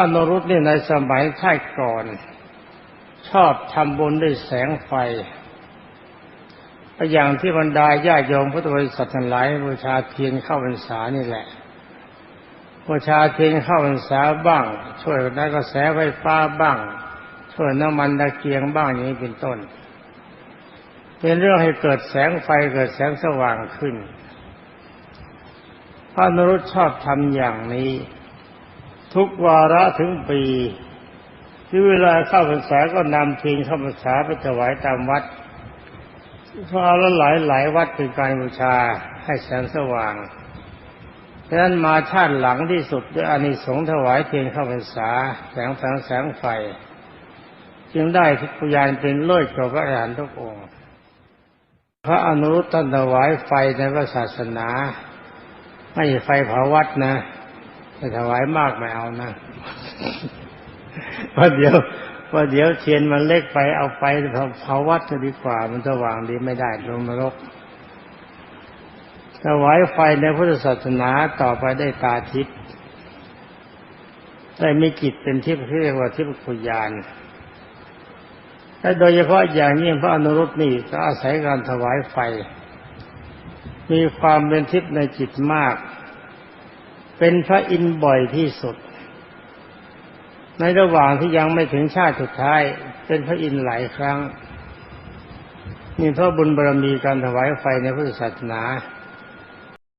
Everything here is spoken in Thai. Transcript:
พระนรุตเนี่ยในสมัยชาติก่อน ชอบทำบุญด้วยแสงไฟอย่างที่บรรดาญาโยมพุทธบริษัททั้งหลายบูชาเทียนเข้าพรรษานี่แหละบูชาเทียนเข้าพรรษาบ้าง ช่วยได้กระแสไฟฟ้าบ้าง ช่วยน้ำมันตะเกียงบ้างอย่างนี้เป็นต้น เป็นเรื่องให้เกิดแสงไฟเกิดแสงสว่างขึ้นพระนรุตชอบทำอย่างนี้ ทุกวาระถึงปีที่เวลาเข้าพรรษาก็นำเทียนเข้าพรรษาไปถวายตามวัดเพราะเอาละหลายหลายวัดเป็นการบูชาให้แสงสว่างดังนั้นมาชาติหลังที่สุดด้วยอานิสงส์ถวายเทียนเข้าพรรษาแสงแสงแสงไฟ จึงได้ทิพยานเป็นเลิศกว่าพระอรหันตุกองค์ พระอนุรุตตันถวายไฟในพระศาสนาไม่ใช่ไฟเผาวัดนะ จะถวายมากไม่เอานะเพราะเดี๋ยวเพราะเดี๋ยวเทียนมันเล็กไปเอาไฟเผาวัดจะดีกว่า มันสว่างดีไม่ได้ลงนรกถวายไฟในพุทธศาสนาต่อไปได้ตาทิพย์ได้มีจิตเป็นทิพย์ที่เรียกว่าทิพย์คุยานและโดยเฉพาะอย่างยิ่งพระอนุรุตนี่ก็อาศัยการถวายไฟ มีความเป็นทิพย์ในจิตมาก เป็นพระอินทร์บ่อยที่สุด ในระหว่างที่ยังไม่ถึงชาติสุดท้าย เป็นพระอินทร์หลายครั้งนี่เพราะบุญบารมีการถวายไฟในพุทธศาสนา